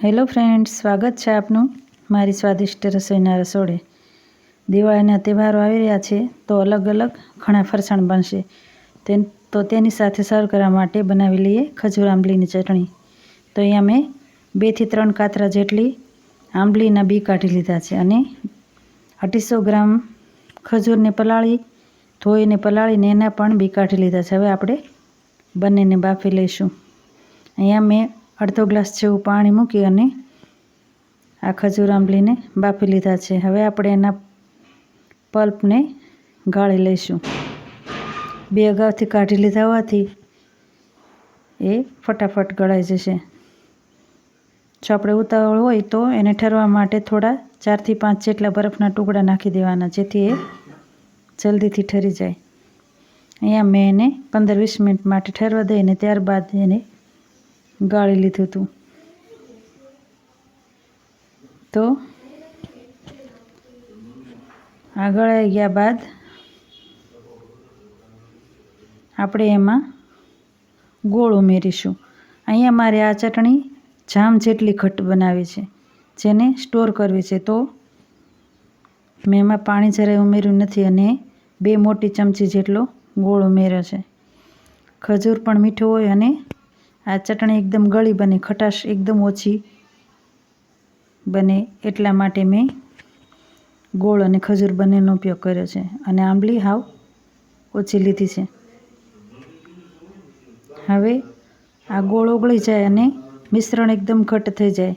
Hello friends, સ્વાગત છે આપનું મારી સ્વાદિષ્ટ રસોઈના રસોડે. દિવાળીના તહેવારો આવી રહ્યા છે, તો અલગ અલગ ઘણા ફરસાણ બનશે. તે તો તેની સાથે સર્વ કરવા માટે બનાવી લઈએ ખજૂર આંબલીની ચટણી. તો અહીંયા મેં બેથી ત્રણ કાતરા જેટલી આંબલીના બી કાઢી લીધા છે અને અઢીસો ગ્રામ ખજૂરને પલાળી, ધોઈને પલાળીને એના પણ બી કાઢી લીધા છે. હવે આપણે બંનેને બાફી લઈશું. અહીંયા મેં અડધો ગ્લાસ જેવું પાણી મૂકી અને આ ખજૂર આંબલીને બાફી લીધા છે. હવે આપણે એના પલ્પને ગાળી લઈશું. બે અગાઉથી કાઢી લીધા હોવાથી એ ફટાફટ ગળાઈ જશે. જો આપણે ઉતાવળ હોય તો એને ઠરવા માટે થોડા ચારથી પાંચ જેટલા બરફના ટુકડા નાખી દેવાના, જેથી એ જલ્દીથી ઠરી જાય. અહીંયા મેં એને પંદર વીસ મિનિટ માટે ઠરવા દઈને ત્યારબાદ એને ગાળી લીધું હતું તો? આ ગળાઈ ગયા બાદ આપણે એમાં ગોળ ઉમેરીશું. અહીંયા મારે આ ચટણી જામ જેટલી ઘટ્ટ બનાવી છે, જેને સ્ટોર કરવી છે, તો? મેં એમાં પાણી જરાય ઉમેર્યું નથી અને બે મોટી ચમચી જેટલો ગોળ ઉમેર્યો છે. ખજૂર પણ મીઠું હોય અને આ ચટણી એકદમ ગળી બને, ખટાશ એકદમ ઓછી બને એટલા માટે મેં ગોળ અને ખજૂર બંનેનો ઉપયોગ કર્યો છે અને આંબલી હાવ ઓછી લીધી છે. હવે આ ગોળ ઓગળી જાય અને મિશ્રણ એકદમ ઘટ થઈ જાય.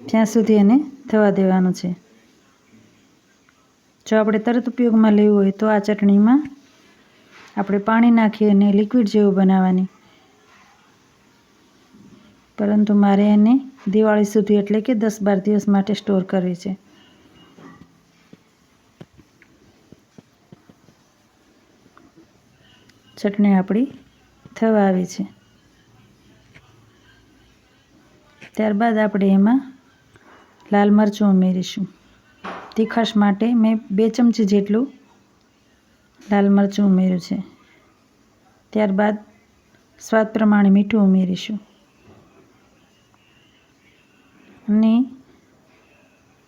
ત્યાં સુધી એને થવા દેવાનું છે. જો આપણે તરત ઉપયોગમાં લેવું હોય તો આ ચટણીમાં આપણે પાણી નાખી અને લિક્વિડ જેવું બનાવવાની. પરંતુ મારે એને દિવાળી સુધી એટલે કે દસ બાર દિવસ માટે સ્ટોર કરવી છે. ચટણી આપણી થવા આવી છે. ત્યારબાદ આપણે એમાં લાલ મરચું ઉમેરીશું. તીખાશ માટે મેં બે ચમચી જેટલું લાલ મરચું ઉમેર્યું છે. ત્યારબાદ સ્વાદ પ્રમાણે મીઠું ઉમેરીશું. અને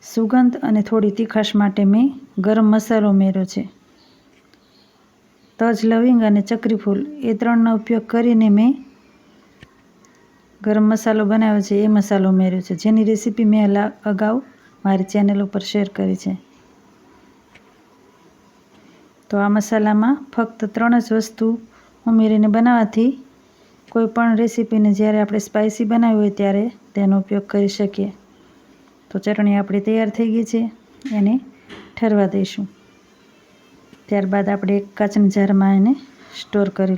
સુગંધ અને થોડી તીખાશ માટે મેં ગરમ મસાલો ઉમેર્યો છે. તજ, લવિંગ અને ચક્રીફૂલ એ ત્રણનો ઉપયોગ કરીને મેં ગરમ મસાલો બનાવ્યો છે. એ મસાલો ઉમેર્યો છે. જેની રેસીપી મેં અગાઉ મારી ચેનલ ઉપર શેર કરી છે. તો આ મસાલામાં ફક્ત ત્રણ જ વસ્તુ ઉમેરીને બનાવવાથી કોઈ પણ રેસીપીને જ્યારે આપણે સ્પાઇસી બનાવી હોય ત્યારે તેનો ઉપયોગ કરી શકીએ. તો ચટણી આપણી તૈયાર થઈ ગઈ છે, એને ઠરવા દઈશું. ત્યારબાદ આપણે એક કાચના જારમાં એને સ્ટોર કરી